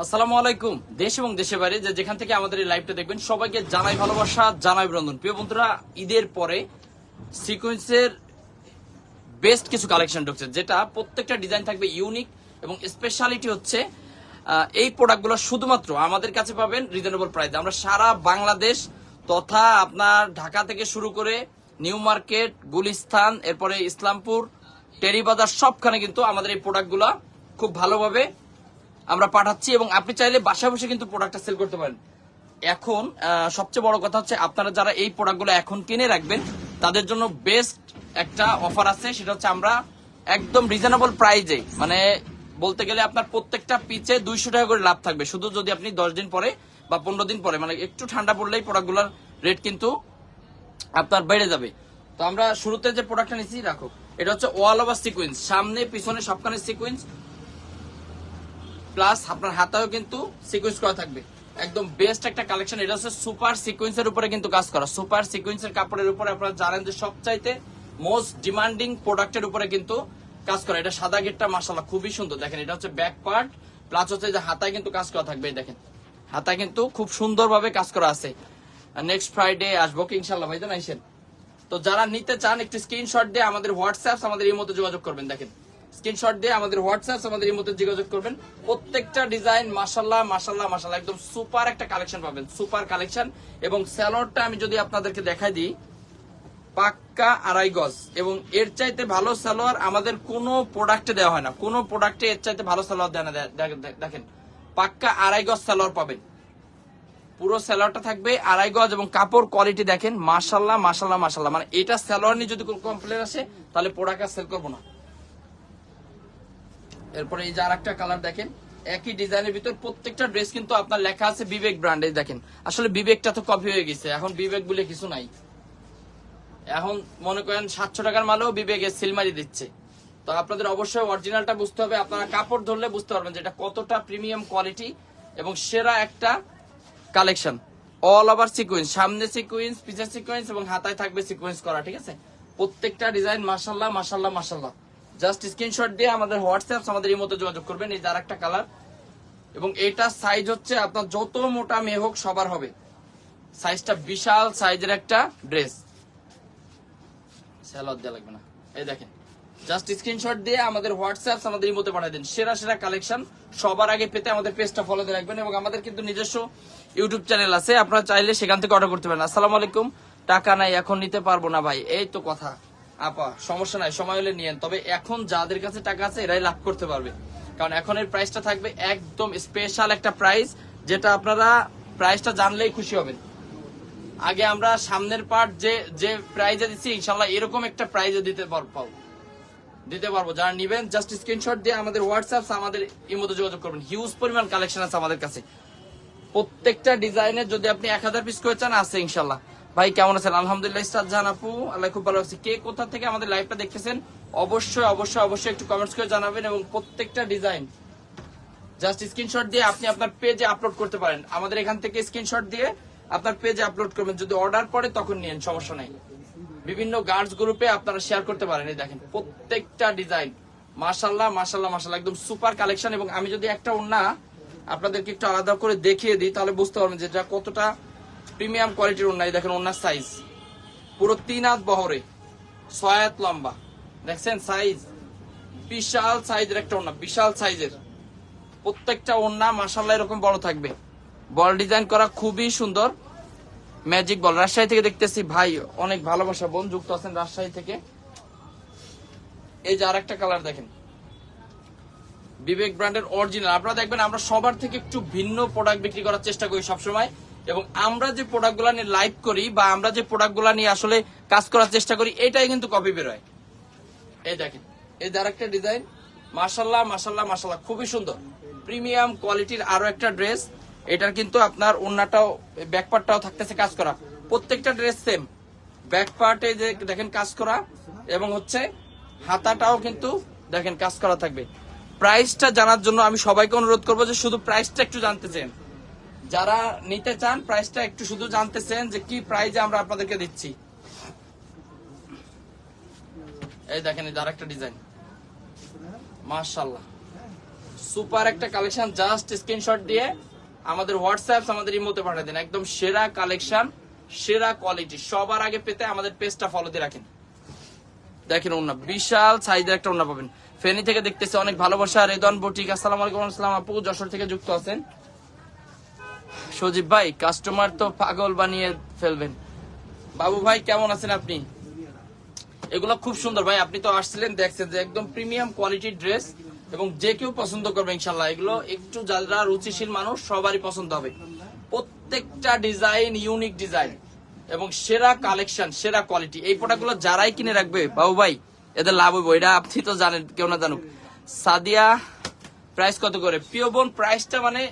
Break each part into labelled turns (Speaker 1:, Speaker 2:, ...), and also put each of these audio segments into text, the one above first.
Speaker 1: আসসালামু আলাইকুম। দেশ এবং দেশের বাইরে যে যেখান থেকে আমাদের এই লাইভটা দেখবেন, সবাইকে জানাই ভালোবাসা, জানাই অভিনন্দন। প্রিয় বন্ধুরা, ঈদের পরে সিকোয়েন্সের বেস্ট কিছু কালেকশন ঢুকছে, যেটা প্রত্যেকটা ডিজাইন থাকবে ইউনিক এবং স্পেশালিটি হচ্ছে এই প্রোডাক্টগুলো শুধুমাত্র আমাদের কাছে পাবেন রিজনেবল প্রাইস আমরা সারা বাংলাদেশ তথা আপনার ঢাকা থেকে শুরু করে নিউ মার্কেট, গুলিস্তান, এরপরে ইসলামপুর, টেরিবাজার, সবখানে কিন্তু আমাদের এই প্রোডাক্টগুলো খুব ভালোভাবে আমরা পাঠাচ্ছি এবং আপনি চাইলে বাসায় বসে কিন্তু প্রোডাক্টটা সেল করতে পারেন। এখন সবচেয়ে বড় কথা হচ্ছে আপনারা যারা এই প্রোডাক্টগুলো এখন কিনে রাখবেন, তাদের জন্য বেস্ট একটা অফার আছে, সেটা হচ্ছে আমরা একদম রিজনেবল প্রাইজে মানে বলতে গেলে আপনার প্রত্যেকটা পিচে দুইশো টাকা করে লাভ থাকবে। শুধু যদি আপনি দশ দিন পরে বা পনেরো দিন পরে মানে একটু ঠান্ডা পড়লেই প্রোডাক্টগুলোর রেট কিন্তু আপনার বেড়ে যাবে। তো আমরা শুরুতে যে প্রোডাক্টটা নিচ্ছি রাখো। এটা হচ্ছে ওয়াল ওভার সিকুয়েন্স সামনে, পিছনে সবখানে সিকুয়েন্স প্লাস আপনার হাতেও কিন্তু সিকোয়েন্স করা থাকবে। একদম বেস্ট একটা কালেকশন এটা হচ্ছে সুপার সিকোয়েন্সের উপরে কিন্তু কাজ করা। সুপার সিকোয়েন্সের কাপড়ের উপরে আপনারা জানেন যে সবচাইতে মোস্ট ডিমান্ডিং প্রোডাক্টের উপরে কিন্তু কাজ করা। এটা সাদা গেটটা মাসাল্লাহ খুবই সুন্দর। দেখেন, এটা হচ্ছে ব্যাক পার্ট প্লাস হচ্ছে যে হাতায় কিন্তু কাজ করা থাকবে দেখেন। হাতায় কিন্তু খুব সুন্দরভাবে কাজ করা আছে। নেক্সট ফ্রাইডে আসব কি ইনশাল্লাহ ভাই জান আইসেন? তো যারা নিতে চান, একটু স্ক্রিনশট দিয়ে আমাদের হোয়াটসঅ্যাপ আমাদের এই মতো যোগাযোগ করবেন, দেখেন। স্ক্রিনশট দিয়ে আমাদের হোয়াটসঅ্যাপ, আমাদের এই মতো যোগাযোগ করবেন। প্রত্যেকটা ডিজাইন, মাশাল্লাহ মাশাল্লাহ মাশাল্লাহ, একদম সুপার একটা কালেকশন পাবেন, সুপার কালেকশন। এবং স্যালোয়ারটা আমি যদি আপনাদেরকে দেখাই দিই, পাক্কা আড়াই গজ। এবং এর চাইতে ভালো সালোয়ার আমাদের কোনো প্রোডাক্টে দেওয়া হয় না। কোনো প্রোডাক্টে এর চাইতে ভালো সালোয়ার দেয় না দেখেন, পাক্কা আড়াই গজ সালোয়ার পাবেন। পুরো স্যালোয়ারটা থাকবে আড়াই গজ এবং কাপড় কোয়ালিটি দেখেন, মাশাল্লাহ মাশাল্লাহ মাশাল্লাহ। মানে এটা স্যালোয়ার নিয়ে যদি কোনো কমপ্লেন আসে, তাহলে প্রোডাক্ট আর সেল করব না। এরপরে এই যে আর একটা কালার দেখেন, একই ডিজাইনের ভিতর প্রত্যেকটা ড্রেস কিন্তু আপনার লেখা আছে বিবেক ব্র্যান্ডে দেখেন। আসলে বিবেকটা তো কপি হয়ে গেছে, এখন বিবেক বলে কিছু নাই। এখন মনে করেন সাতশো টাকার মালেও বিবেকে সিলমারি দিচ্ছে। তো আপনাদের অবশ্যই অরিজিনালটা বুঝতে হবে, আপনারা কাপড় ধরলে বুঝতে পারবেন যে এটা কতটা প্রিমিয়াম কোয়ালিটি এবং সেরা একটা কালেকশন অল ওভার সিকুয়েন্স সামনে সিকুয়েন্স পিছের সিকুয়েন্স এবং হাতায় থাকবে সিকুয়েন্স করা, ঠিক আছে? প্রত্যেকটা ডিজাইন মাসাল্লাহ মাসাল্লাহ মাসাল্লাহ জাস্ট স্ক্রিনশট দিয়ে আমাদের হোয়াটসঅ্যাপ আমাদের এই মতো যোগাযোগ করবেন, এই যার একটা কালার এবং এটা সাইজ হচ্ছে আপনার যত মোটা মেয়ে হোক, সবার হবে। সাইজটা বিশাল সাইজের একটা ড্রেস স্যালাদ দেওয়া লাগবে না। এই দেখেন। জাস্ট স্ক্রিনশট দিয়ে আমাদের হোয়াটসঅ্যাপ আমাদের ইমোতে পাঠিয়ে দিন। সেরা সেরা কালেকশন সবার আগে পেতে আমাদের পেজটা ফলো দিয়ে রাখবেন এবং আমাদের কিন্তু নিজস্ব ইউটিউব চ্যানেল আছে। আপনারা চাইলে সেখান থেকে অর্ডার করতে পারেন। আসসালামু আলাইকুম। টাকা নাই, এখন নিতে পারব না ভাই। এই তো কথা। আপা, সমস্যা নাই, সময় হলে নিয়েন। তবে এখন যাদের কাছে টাকা আছে, এরাই লাভ করতে পারবে। কারণ এখন এর প্রাইসটা থাকবে একদম স্পেশাল একটা প্রাইস যেটা আপনারা প্রাইসটা জানলেই খুশি হবেন। আগে আমরা সামনের পার্ট যে যে প্রাইজে দিচ্ছি ইনশাল্লাহ এরকম একটা প্রাইজে দিতে পারব দিতে পারব। যারা নিবেন জাস্ট স্ক্রিনশট দিয়ে আমাদের হোয়াটসঅ্যাপ আমাদের এই মতো যোগাযোগ করবেন। হিউজ পরিমাণ কালেকশন আছে আমাদের কাছে। প্রত্যেকটা ডিজাইনের যদি আপনি এক হাজার পিস করে চান, আছে ইনশাল্লাহ ভাই, কেমন আছেন? আলহামদুলিল্লাহ ইস্তাদ জাহান আপু, আল্লাহ খুব ভালো আছি। কে কোথা থেকে আমাদের লাইভটা দেখতেছেন, অবশ্যই অবশ্যই অবশ্যই একটু কমেন্টস করে জানাবেন এবং প্রত্যেকটা ডিজাইন জাস্ট স্ক্রিনশট দিয়ে আপনি আপনার পেজে আপলোড করতে পারেন। আমাদের এখান থেকে স্ক্রিনশট দিয়ে আপনার পেজে আপলোড করবেন। যদি অর্ডার পরে তখন নিয়েন সমস্যা নাই। বিভিন্ন গার্ডস গ্রুপে আপনারা শেয়ার করতে পারেন, এই দেখেন, প্রত্যেকটা ডিজাইন মাশাল্লাহ মাশাল্লাহ মাশাল্লাহ একদম সুপার কালেকশন এবং আমি যদি একটা ওন্না আপনাদেরকে একটু আলাদা করে দেখিয়ে দিই, তাহলে বুঝতে পারবেন যে এটা কতটা প্রিমিয়াম কোয়ালিটির ওন্না দেখেন ওন্নার সাইজ পুরো তিন হাত বহরে, ছয় লম্বা। দেখছেন সাইজ বিশাল সাইজের একটা ওন্না বিশাল সাইজের প্রত্যেকটা ওন্না মাসাল্লাহ এরকম বড় থাকবে। বল ডিজাইন করা খুবই সুন্দর। ম্যাজিক বল রাজশাহী থেকে দেখতেছি, ভাই, অনেক ভালোবাসা, বোন যুক্ত আছেন রাজশাহী থেকে। এই যে আর একটা কালার দেখেন। বিবেক ব্র্যান্ডের অরিজিনাল আপনারা দেখবেন, আমরা সবার থেকে একটু ভিন্ন প্রোডাক্ট বিক্রি করার চেষ্টা করি সবসময়। এবং আমরা যে প্রোডাক্টগুলো নিয়ে লাইভ করি বা আমরা যে প্রোডাক্টগুলো নিয়ে আসলে কাজ করার চেষ্টা করি, এটাই কিন্তু কপি বেরোয় এই দেখেন, এই যে একটা ডিজাইন মাসাল্লাহ মাসাল্লাহ মাসাল্লাহ খুবই সুন্দর। প্রিমিয়াম কোয়ালিটির আরও একটা ড্রেস এটার কিন্তু আপনার অন্যটাও ব্যাক পার্টটাও থাকতেছে কাজ করা। প্রত্যেকটা ড্রেস সেম ব্যাক পার্টে যে দেখেন কাজ করা, এবং হচ্ছে হাতাটাও কিন্তু দেখেন কাজ করা থাকবে। প্রাইসটা জানার জন্য আমি সবাইকে অনুরোধ করব যে শুধু প্রাইসটা একটু জানতে চান। যারা নিতে চান প্রাইসটা একটু শুধু জানতেছেন যে কি প্রাইজে আমরা আপনাদেরকে দিচ্ছি। এই দেখেন, এই আরেকটা ডিজাইন মার্শাল্লাহ সুপার একটা কালেকশন জাস্ট স্ক্রিনশট দিয়ে আমাদের হোয়াটসঅ্যাপ আমাদের ইমোতে পাঠিয়ে দিন। একদম সেরা কালেকশন সেরা কোয়ালিটি সবার আগে পেতে আমাদের পেজটা ফলো দিয়ে রাখেন। দেখেন ওনা বিশাল সাইজের একটা ওনা পাবেন। ফেনী থেকে দেখতেছে অনেক ভালোবাসা, রেদন বুটিক। আসসালামু আলাইকুম, আসসালাম আপু, যশোর থেকে যুক্ত আছেন। সজীব ভাই কাস্টমার তো পাগল বানিয়ে ফেলবেন। বাবু ভাই, কেমন আছেন আপনি? এগুলো খুব সুন্দর। ভাই, আপনি তো আসছিলেন, দেখছেন যে একদম প্রিমিয়াম কোয়ালিটির ড্রেস এবং যে কেউ পছন্দ করবে ইনশাল্লাহ এগুলো একটু যারা রুচিশীল মানুষ, সবারই পছন্দ হবে। প্রত্যেকটা ডিজাইন ইউনিক ডিজাইন এবং সেরা কালেকশন সেরা কোয়ালিটি এই প্রোডাক্টগুলো যারাই কিনে রাখবে, বাবু ভাই, এদের লাভ হইব। এটা আপনি তো জানেন, কেউ না জানুক। সাদিয়া প্রাইস কত করে? প্রিয় বোন প্রাইসটা মানে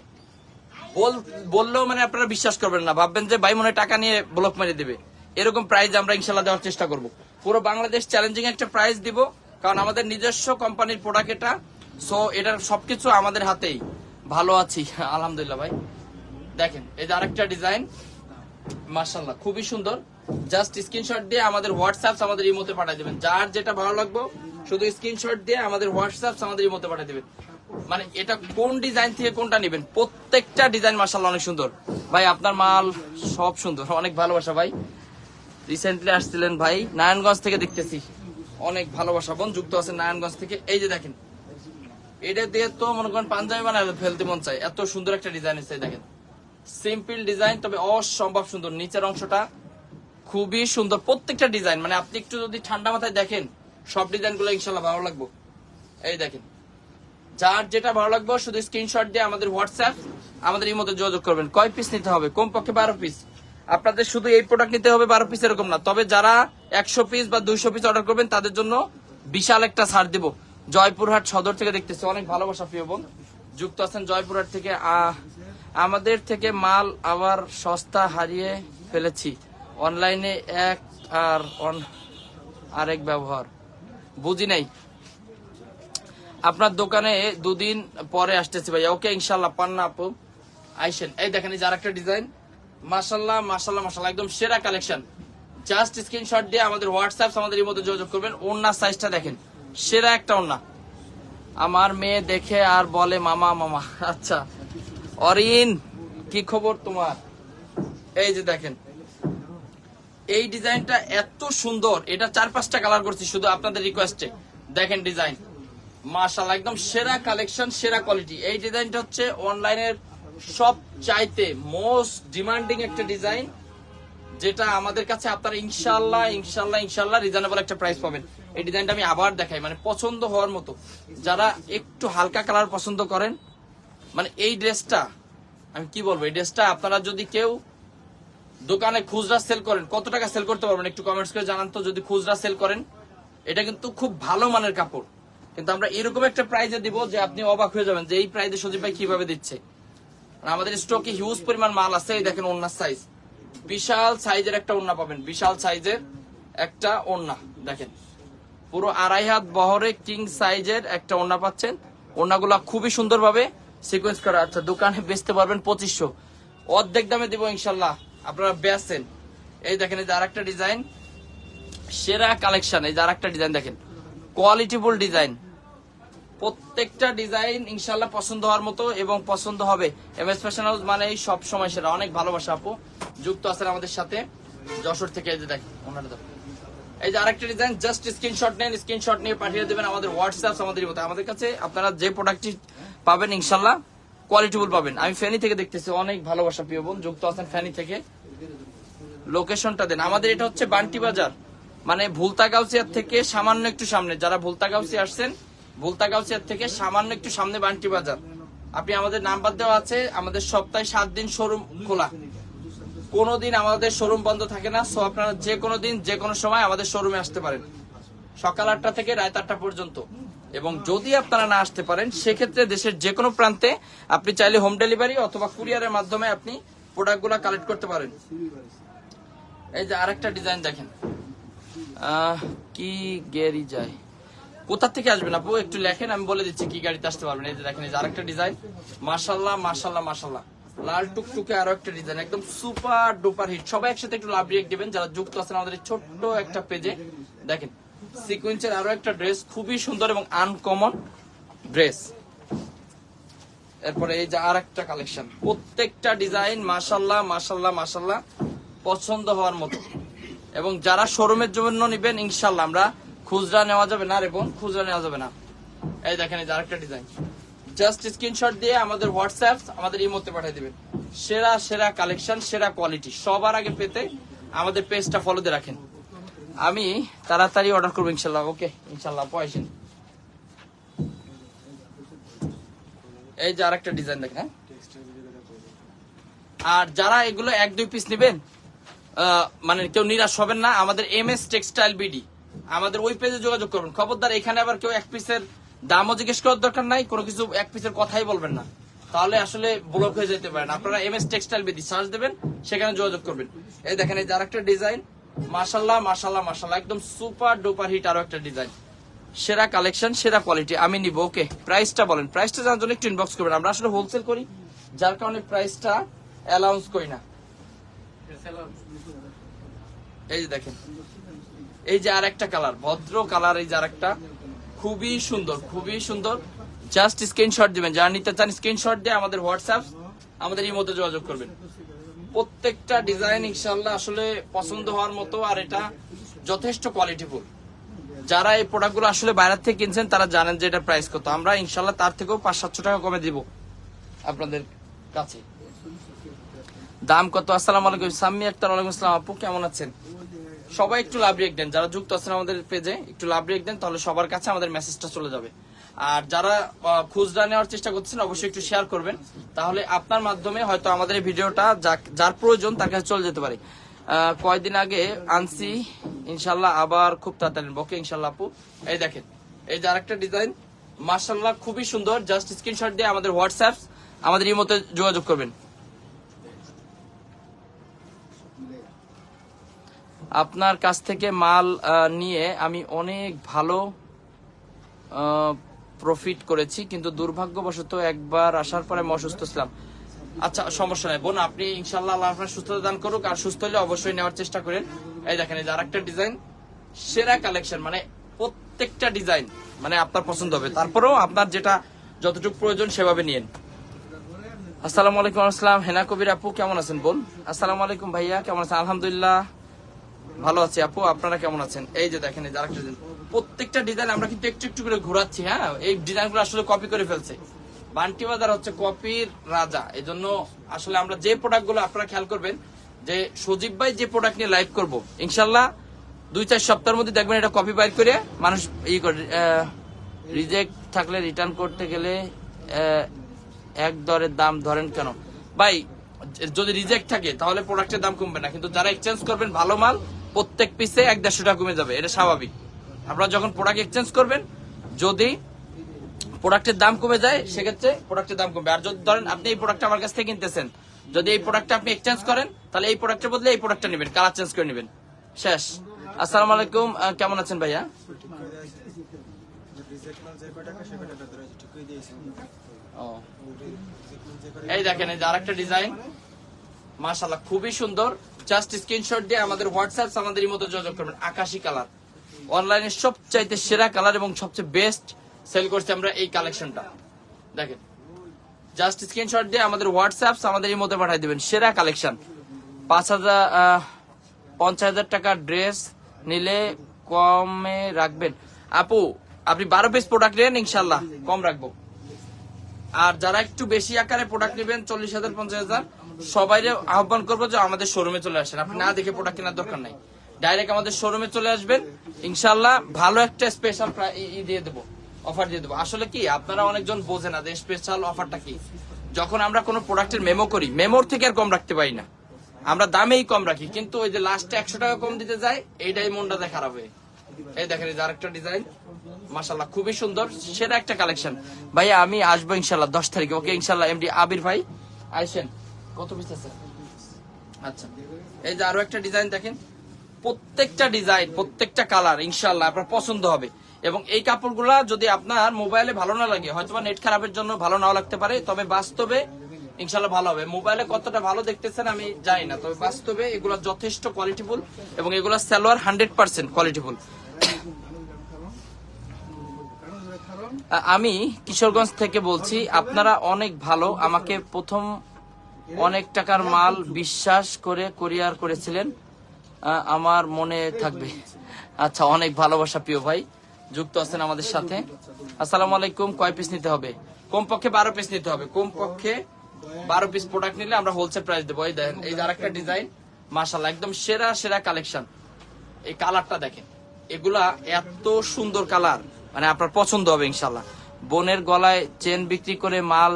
Speaker 1: বললেও মানে আপনারা বিশ্বাস করবেন না। ভাববেন যে ভাই মনে টাকা নিয়ে ব্লক মেরে দেবে। এরকম প্রাইজ আমরা ইনশাল্লাহ দেওয়ার চেষ্টা করব। পুরো বাংলাদেশ চ্যালেঞ্জিং একটা প্রাইজ দিব, কারণ আমাদের নিজস্ব কোম্পানির প্রোডাক্ট এটা। সো এটার সবকিছু আমাদের হাতেই। ভালো আছি, আলহামদুলিল্লাহ ভাই। দেখেন, এই যে আরেকটা ডিজাইন মার্শাল্লাহ খুবই সুন্দর। জাস্ট স্ক্রিনশট দিয়ে আমাদের হোয়াটসঅ্যাপ আমাদের ইমোতে পাঠিয়ে দেবেন। যার যেটা ভালো লাগবে, শুধু স্ক্রিনশট দিয়ে আমাদের হোয়াটসঅ্যাপ আমাদের ইমোতে পাঠিয়ে দেবেন। মানে এটা কোন ডিজাইন থেকে কোনটা নেবেন? প্রত্যেকটা ডিজাইন মার্শাল্লাহ অনেক সুন্দর। ভাই, আপনার মাল সব সুন্দর। অনেক ভালোবাসা, ভাই। রিসেন্টলি আসছিলেন ভাই, নারায়ণগঞ্জ থেকে দেখতেছি। অনেক ভালোবাসা, বোন, যুক্ত আছে নারায়ণগঞ্জ থেকে। এই যে দেখেন, এটা দিয়ে তো মনে করেন পাঞ্জাবি বানায় ফেলতে মন চাই এত সুন্দর একটা ডিজাইন এসে দেখেন। সিম্পল ডিজাইন তবে অসম্ভব সুন্দর। নিচের অংশটা খুবই সুন্দর। প্রত্যেকটা ডিজাইন মানে আপনি একটু যদি ঠান্ডা মাথায় দেখেন, সব ডিজাইনগুলো ইনশাল্লাহ ভালো লাগবে। এই দেখেন যার যেটা ভালো লাগবে, শুধু স্ক্রিনশট দিয়ে আমাদের হোয়াটসঅ্যাপ আমাদের এই মধ্যে যোগাযোগ করবেন। কয় পিস নিতে হবে? কমপক্ষে বারো পিস আপনাদের শুধু এই প্রোডাক্ট নিতে হবে বারো পিস এরকম না। তবে যারা একশো পিস বা দুইশো পিস অর্ডার করবেন, তাদের জন্য বিশাল একটা ছাড় দেব। জয়পুরহাট সদর থেকে দেখতেছি, অনেক ভালোবাসা, প্রিয় বোন। যুক্ত আছেন জয়পুরহাট থেকে। আমাদের থেকে মাল আবার সস্তা হারিয়ে ফেলেছি। অনলাইনে এক আর অন- আরেক ব্যবহার। বুঝি নাই। আপনার দোকানে দুদিন পরে আসতেছি ভাইয়া। ওকে ইনশাল্লাহ পান্না আপু, আইসেন। এই দেখেন, এই যে আরেকটা ডিজাইন। মাশাল্লাহ মাশাল্লাহ মাশাল্লাহ একদম সেরা কালেকশন। জাস্ট স্ক্রিনশট দিয়ে আমাদের হোয়াটসঅ্যাপ, আমাদের এই মধ্যে যোগাযোগ করবেন। ওড়নার সাইজটা দেখেন, সেরা একটা ওড়না। আমার মেয়ে দেখে আর বলে, মামা মামা। আচ্ছা অরিন, কি খবর তোমার? এই যে দেখেন, এই ডিজাইনটা এত সুন্দর। এটা চার পাঁচটা কালার করছি শুধু আপনাদের রিকোয়েস্টে দেখেন ডিজাইন। মাশাআল্লাহ, একদম সেরা কালেকশন সেরা কোয়ালিটি এই ডিজাইনটা হচ্ছে অনলাইনের সব চাইতে মোস্ট ডিমান্ডিং একটা ডিজাইন যেটা আমাদের কাছে আপনারা ইনশাল্লাহ ইনশাল্লাহ ইনশাল্লাহ রিজনেবল একটা প্রাইস পাবেন। এই ডিজাইনটা আমি আবার দেখাই মানে পছন্দ হওয়ার মতো। যারা একটু হালকা কালার পছন্দ করেন মানে এই ড্রেসটা আমি কি বলব, এই ড্রেসটা আপনারা যদি কেউ দোকানে খুচরা সেল করেন, কত টাকা সেল করতে পারবেন? একটু কমেন্টস করে জানান তো, যদি খুচরা সেল করেন, এটা কিন্তু খুব ভালো মানের কাপড়। কিন্তু আমরা এরকম একটা প্রাইজে দিব যে আপনি অবাক হয়ে যাবেন যে এই প্রাইজে সজীব ভাই কীভাবে দিচ্ছে। আর আমাদের স্টকে হিউজ পরিমাণ মাল আছে, এই দেখেন ওন্নার সাইজ বিশাল সাইজের একটা ওন্না পাবেন, বিশাল সাইজের একটা ওন্না দেখেন। পুরো আড়াই হাত বহরে কিং সাইজের একটা ওন্না পাচ্ছেন। ওন্নাগুলা খুবই সুন্দরভাবে সিকোয়েন্স করা। আচ্ছা দোকানে বেচতে পারবেন পঁচিশশো। অর্ধেক দামে দিব ইনশাল্লাহ। আপনারা বেচেন। এই দেখেন, এই যে আরেকটা ডিজাইন সেরা কালেকশন এই যে আরেকটা ডিজাইন দেখেন। কোয়ালিটিফুল ডিজাইন। প্রত্যেকটা ডিজাইন ইনশাল্লাহ পছন্দ হওয়ার মতো এবং পছন্দ হবে। এম এস ফ্যাশন হাউস মানে সব সময় সেটা অনেক ভালোবাসা আপু। যুক্ত আছেন আমাদের সাথে যশোর থেকে। এই যে দেখ এই যে আরেকটা ডিজাইন জাস্ট স্ক্রিনশট নেন স্ক্রিনশট নিয়ে পাঠিয়ে দেবেন আমাদের হোয়াটসঅ্যাপ আমাদের মতো আমাদের কাছে আপনারা যে প্রোডাক্টটি পাবেন ইনশাল্লাহ কোয়ালিটিফুল পাবেন। আমি ফ্যানি থেকে দেখতেছি, অনেক ভালোবাসা প্রিয় বোন। যুক্ত আছেন ফ্যানি থেকে। লোকেশনটা দেন। আমাদের এটা হচ্ছে বান্টি বাজার। মানে ভুলতা গাউসিয়ার থেকে সামান্য একটু সামনে, যারা ভুলতা গাউসি আসছেন ভুলতা গাউসিয়ার থেকে সামান্য একটু সামনে বান্টি বাজার। আপনি আমাদের নাম্বার দেওয়া আছে, আমাদের সপ্তাহে সাত দিন শোরুম খোলা। কোনোদিন আমাদের শোরুম বন্ধ থাকে না সো আপনারা যে কোনো দিন, যে কোনো সময় আমাদের শোরুমে আসতে পারেন। সকাল আটটা থেকে রাত আটটা পর্যন্ত। এবং যদি আপনারা না আসতে পারেন, সেক্ষেত্রে দেশের যে কোনো প্রান্তে আপনি চাইলে হোম ডেলিভারি অথবা কুরিয়ারের মাধ্যমে আপনি প্রোডাক্টগুলো কালেক্ট করতে পারেন। এই যে আরেকটা ডিজাইন দেখেন। কি গেরি যায়? কোথা থেকে আসবেন আপু? একটু লেখেন, আমি বলে দিচ্ছি কি গাড়িতে আসতে পারবেন। এই যে দেখেন, এই যে আরেকটা ডিজাইন মাশাল্লাহ মাশাল্লাহ মাশাল্লাহ। লাল টুকটুকে আরও একটা ডিজাইন একদম সুপার ডুপার হিট সবাই একসাথে একটু লাভ রিয়েক্ট দিবেন, যারা যুক্ত আছেন আমাদের ছোট্ট একটা পেজে দেখেন সিকুয়েন্সের আরও একটা ড্রেস খুবই সুন্দর এবং আনকমন ড্রেস এরপরে এই যে আর একটা কালেকশন প্রত্যেকটা ডিজাইন মাশাল্লাহ মাশাল্লাহ মাশাল্লাহ, পছন্দ হওয়ার মতো। এবং যারা শোরুমের জন্য নিবেন ইনশাল্লাহ আমরা খুচরা নেওয়া যাবে না বোন খুচরা নেওয়া যাবে না। এই দেখেন, এই যে ডিজাইন। জাস্ট স্ক্রিনশট দিয়ে আমাদের হোয়াটসঅ্যাপ আমাদের ইমোতে পাঠিয়ে দিবেন। সেরা সেরা কালেকশন, সেরা কোয়ালিটি সবার আগে পেতে আমাদের পেজটা ফলো দিয়ে রাখেন। আমি তাড়াতাড়ি অর্ডার করব ইনশাল্লাহ ওকে ইনশাল্লাহ পয়সেন এই যে আরেকটা ডিজাইন দেখেন হ্যাঁ? আর যারা এগুলো এক, দুই পিস নেবেন মানে কেউ নিরাশ হবেন না। আমাদের এম এস টেক্সটাইল বিডি। আমাদের ওই পেজে যোগাযোগ করবেন খবরদার, এখানে আবার কেউ এক পিসের দামও জিজ্ঞেস করার দরকার নাই, কোনো কিছু এক পিসের কথাই বলবেন না। তাহলে আসলে ব্লক হয়ে যেতে পারেন। আপনারা M S textile BD search দেবেন, সেখানে যোগাযোগ করবেন। এই দেখেন, এই যে আরেকটা ডিজাইন মাশাল্লাহ মাশাল্লাহ মাশাল্লাহ একদম সুপার ডুপার হিট আরও একটা ডিজাইন সেরা কালেকশন সেরা কোয়ালিটি আমি নিব ওকে প্রাইসটা বলেন। প্রাইসটা জানার জন্য একটু ইনবক্স করবেন। আমরা আসলে হোলসেল করি, যার কারণে প্রাইসটা অ্যালাউন্স করি না। এই যে দেখেন। এই যে আর একটা কালার, ভদ্র কালার, এই যে আর একটা খুবই সুন্দর খুবই সুন্দর। জাস্ট স্ক্রিনশট দিবেন। যারা নিতে চান স্ক্রিনশট দিয়ে আমাদের হোয়াটসঅ্যাপ আমাদের এই মধ্যে যোগাযোগ করবেন। প্রত্যেকটা ডিজাইন ইনশাল্লাহ আসলে পছন্দ হওয়ার মতো আর এটা যথেষ্ট কোয়ালিটিফুল যারা এই প্রোডাক্টগুলো আসলে বাইরে থেকে কিনছেন, তারা জানেন যে এটা প্রাইস কত। আমরা ইনশাল্লাহ তার থেকেও পাঁচ সাতশো টাকা কমে দিব আপনাদের কাছে। দাম কত? আসসালাম আলাইকুম। সাম্মি আক্তার ওয়ালাইকুম আসসালাম। আপু কেমন আছেন? সবাই একটু লাভ রেক দেন। যারা যুক্ত আছেন আমাদের পেজে একটু লাভ রেক দেন তাহলে সবার কাছে আমাদের মেসেজটা চলে যাবে। আর যারা খুচরা নেওয়ার চেষ্টা করছেন অবশ্যই একটু শেয়ার করবেন। তাহলে আপনার মাধ্যমে হয়তো আমাদের এই ভিডিওটা যার প্রয়োজন তার কাছে চলে যেতে পারে। আহ, কয়দিন আগে আনছি। ইনশাল্লাহ আবার খুব তাড়াতাড়ি বকে ইনশাল্লাহ আপু। এই দেখেন এই যে আরেকটা ডিজাইন মার্শাল্লাহ খুবই সুন্দর। জাস্ট স্ক্রিনশট দিয়ে আমাদের হোয়াটসঅ্যাপ আমাদের এই ইমোতে যোগাযোগ করবেন। আপনার কাছ থেকে মাল নিয়ে আমি অনেক ভালো প্রফিট করেছি, কিন্তু দুর্ভাগ্যবশত একবার আসার পরে আমি অসুস্থ ছিলাম। আচ্ছা সমস্যা নাই। বোন, আপনি ইনশাল্লাহ আপনার সুস্থতা দান করুক, আর সুস্থ হলে অবশ্যই নেওয়ার চেষ্টা করেন। এই দেখেন, এই যে আরেকটা ডিজাইন সেরা কালেকশন মানে প্রত্যেকটা ডিজাইন মানে আপনার পছন্দ হবে। তারপরেও আপনার যেটা যতটুকু প্রয়োজন সেভাবে নিয়েন। আসসালামু আলাইকুম, আসসালাম। হেনা কবির আপু, কেমন আছেন বোন? আসসালামু আলাইকুম ভাইয়া, কেমন আছেন? আলহামদুলিল্লাহ। ভালো আছি আপু, আপনারা কেমন আছেন? এই যে দেখেন, এই আরেকটা প্রত্যেকটা ডিজাইন আমরা কিন্তু একটু একটু করে ঘোরাচ্ছি হ্যাঁ? এই ডিজাইনগুলো আসলে কপি করে ফেলছে। বান্টি বাজার হচ্ছে কপির রাজা। এই জন্য আসলে আমরা যে প্রোডাক্টগুলো আপনারা খেয়াল করবেন, যে সজীব ভাই যে প্রোডাক্ট নিয়ে লাইভ করব, ইনশাল্লাহ দুই চার সপ্তাহের মধ্যে দেখবেন এটা কপি বাইর করে মানুষ ই করে রিজেক্ট থাকলে রিটার্ন করতে গেলে এক দরের দাম ধরেন কেন? ভাই, যদি রিজেক্ট থাকে, তাহলে প্রোডাক্টের দাম কমবে না। কিন্তু যারা এক্সচেঞ্জ করবেন ভালো মাল প্রত্যেক পিসে এক দেড়শো টাকা কমে যাবে, এটা স্বাভাবিক। আপনারা যখন প্রোডাক্ট এক্সচেঞ্জ করবেন, যদি প্রোডাক্টের দাম কমে যায়, সেক্ষেত্রে প্রোডাক্টের দাম কমবে। আর যদি ধরেন আপনি এই প্রোডাক্ট আমার কাছ থেকে কিনতেছেন, যদি এই প্রোডাক্টটা আপনি এক্সচেঞ্জ করেন, তাহলে এই প্রোডাক্টের বদলে এই প্রোডাক্টটা নেবেন কালার চেঞ্জ করে নেবেন। শেষ। আসসালামু আলাইকুম কেমন আছেন ভাইয়া? এই দেখেন, এই যে আরেকটা ডিজাইন মাশাল্লাহ খুবই সুন্দর। জাস্ট স্ক্রিনশট দিয়ে আমাদের হোয়াটসঅ্যাপ আমাদের মতো যোগাযোগ করবেন। আকাশি কালার। অনলাইনে সবচাইতে সেরা কালার এবং সবচেয়ে বেস্ট সেল করছি আমরা এই কালেকশনটা দেখেন। জাস্ট স্ক্রিনশট দিয়ে আমাদের হোয়াটসঅ্যাপ আমাদের এই মধ্যে পাঠিয়ে দিবেন। সেরা কালেকশন পাঁচ হাজার পঞ্চাশ হাজার টাকার ড্রেস নিলে কমে রাখবেন। আপু, আপনি বারো পিস প্রোডাক্ট নেন ইনশাল্লাহ কম রাখব। আর যারা একটু বেশি আকারে প্রোডাক্ট নেবেন, চল্লিশ হাজার, পঞ্চাশ হাজার সবাই আহ্বান করব যে আমাদের শোরুমে চলে আসেন। আপনি না দেখে প্রোডাক্ট কেনার দরকার নাই। ডাইরেক্ট আমাদের শোরুমে চলে আসবেন। ইনশাল্লাহ ভালো একটা স্পেশাল দিয়ে দেবো অফার দিয়ে দেবো। আসলে কি, আপনারা অনেকজন বোঝে না যে স্পেশাল অফারটা কি। যখন আমরা কোনো প্রোডাক্টের মেমো করি মেমোর থেকে আর কম রাখতে পারি না। আমরা দামেই কম রাখি, কিন্তু ওই যে লাস্টে একশো টাকা কম দিতে যায়, এইটাই মনটা খারাপ হয়ে এই দেখেন, এই যে আরেকটা ডিজাইন মাশাল্লাহ খুবই সুন্দর সেটা একটা কালেকশন ভাইয়া, আমি আসব ইনশাল্লাহ দশ তারিখে, ওকে? ইনশাল্লাহ এমডি আবির ভাই, আইসেন। কত পিস আছে? আচ্ছা এই যে আরও একটা ডিজাইন দেখেন। প্রত্যেকটা ডিজাইন প্রত্যেকটা কালার ইনশাল্লাহ আপনার পছন্দ হবে। এবং এই কাপড়গুলা যদি আপনার মোবাইলে ভালো না লাগে হয়তো নেট খারাপের জন্য ভালো নাও লাগতে পারে, তবে বাস্তবে ইনশাল্লাহ ভালো হবে। মোবাইলে কতটা ভালো দেখতেছেন আমি জানি না, তবে বাস্তবে এগুলো যথেষ্ট কোয়ালিটিফুল এবং এগুলো সালোয়ার হান্ড্রেড পার্সেন্ট কোয়ালিটিফুল আমি কিশোরগঞ্জ থেকে বলছি, আপনারা অনেক ভালো, আমাকে প্রথম অনেক টাকার মাল বিশ্বাস করে কুরিয়ার করেছিলেন। আমার মনে থাকবে। আচ্ছা অনেক ভালোবাসা প্রিয় ভাই, যুক্ত আছেন আমাদের সাথে। আসসালামু আলাইকুম, কয় পিস নিতে হবে? কমপক্ষে বারো পিস নিতে হবে। কমপক্ষে বারো পিস প্রোডাক্ট নিলে আমরা হোলসেল প্রাইস দেবো। এই দেখেন, এই যে আরেকটা ডিজাইন মাশাল্লাহ একদম সেরা সেরা কালেকশন এই কালারটা দেখেন, এগুলা এত সুন্দর কালার মানে আপনার পছন্দ হবে ইনশাল্লাহ বোনের গলায় চেন বিক্রি করে মাল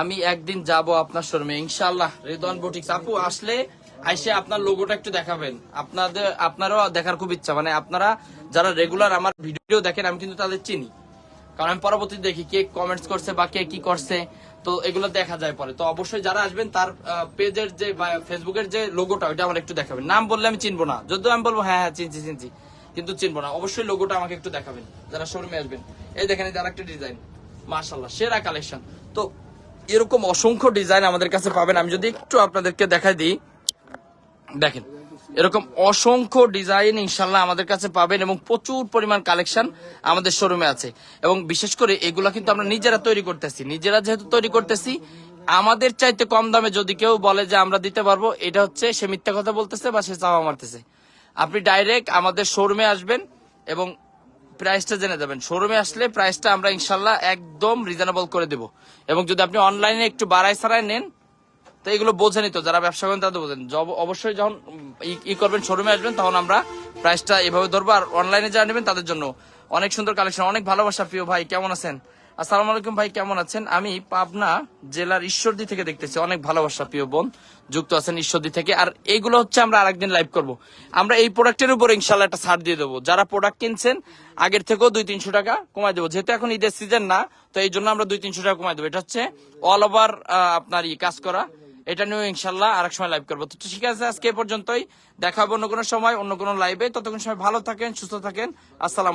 Speaker 1: আমি একদিন যাব আপনার শোরুমে ইনশাল্লাহ রেদন বুটিক্স আপু, আসলে আইসে আপনার লোগোটা একটু দেখাবেন। আপনাদের আপনারও দেখার খুব ইচ্ছা। মানে আপনারা যারা রেগুলার আমার ভিডিও দেখেন, আমি কিন্তু তাদের চিনি। কারণ আমি পরবর্তী দেখি কে কমেন্টস করছে বা কে কি করছে। তো এগুলো দেখা যায় পরে। তো অবশ্যই যারা আসবেন, তার পেজের যে ফেসবুকের যে লোগোটা ওইটা আমার একটু দেখাবেন। নাম বললে আমি চিনবো না। যদিও আমি বলব হ্যাঁ হ্যাঁ চিনছি চিনছি। কিন্তু চিনবো না। অবশ্যই লোগোটা আমাকে একটু দেখাবেন, যারা শোরুমে আসবেন। এই দেখেন যারা একটা ডিজাইন মার্শাল্লাহ সেরা কালেকশন তো এরকম অসংখ্য ডিজাইন আমাদের কাছে পাবেন। আমি যদি একটু আপনাদেরকে দেখাই দিই, দেখেন, এরকম অসংখ্য ডিজাইন ইনশাল্লাহ আমাদের কাছে পাবেন এবং প্রচুর পরিমাণ কালেকশন আমাদের শোরুমে আছে। এবং বিশেষ করে এগুলা কিন্তু আমরা নিজেরা তৈরি করতেছি। নিজেরা যেহেতু তৈরি করতেছি, আমাদের চাইতে কম দামে যদি কেউ বলে যে আমরা দিতে পারব, এটা হচ্ছে সে মিথ্যা কথা বলতেছে বা সে চাওয়া মারতেছে। আপনি ডাইরেক্ট আমাদের শোরুমে আসবেন এবং প্রাইসটা জেনে যাবেন। শোরুমে আসলে প্রাইসটা আমরা ইনশাল্লাহ একদম রিজনেবল করে দেব। এবং যদি আপনি অনলাইনে একটু বাড়াই সারাই নেন, তো এগুলো বোঝেনি তো, যারা ব্যবসা করেন তাদের বোঝেন। অবশ্যই যখন ই করবেন শোরুমে আসবেন, তখন আমরা প্রাইসটা এভাবে ধরবো। আর অনলাইনে যারা নেবেন, তাদের জন্য অনেক সুন্দর কালেকশন অনেক ভালোবাসা, প্রিয় ভাই। কেমন আছেন? আসসালামু আলাইকুম ভাই, কেমন আছেন? আমি পাবনা জেলার ঈশ্বরদী থেকে দেখতেছি। অনেক ভালোবাসা, প্রিয় বোন। যুক্ত আছেন ঈশ্বরদী থেকে। আর এইগুলো হচ্ছে আমরা আরেকদিন লাইভ করব। আমরা এই প্রোডাক্টের উপর ইনশাল্লাহ একটা ছাড় দিয়ে দেবো। যারা প্রোডাক্ট কিনছেন, আগের থেকেও দুই তিনশো টাকা কমাই দেবো। যেহেতু এখন ঈদের সিজন না, তো এই জন্য আমরা দুই তিনশো টাকা কমাই দেবো। এটা হচ্ছে অল ওভার আপনার ই কাজ করা। এটা নিয়েও ইনশাল্লাহ আরেক সময় লাইভ করব। তো ঠিক আছে, আজকে এ পর্যন্তই। দেখা হবে অন্য কোনো সময়, অন্য কোনো লাইভে ততক্ষণ সময় ভালো থাকেন, সুস্থ থাকেন। আসসালাম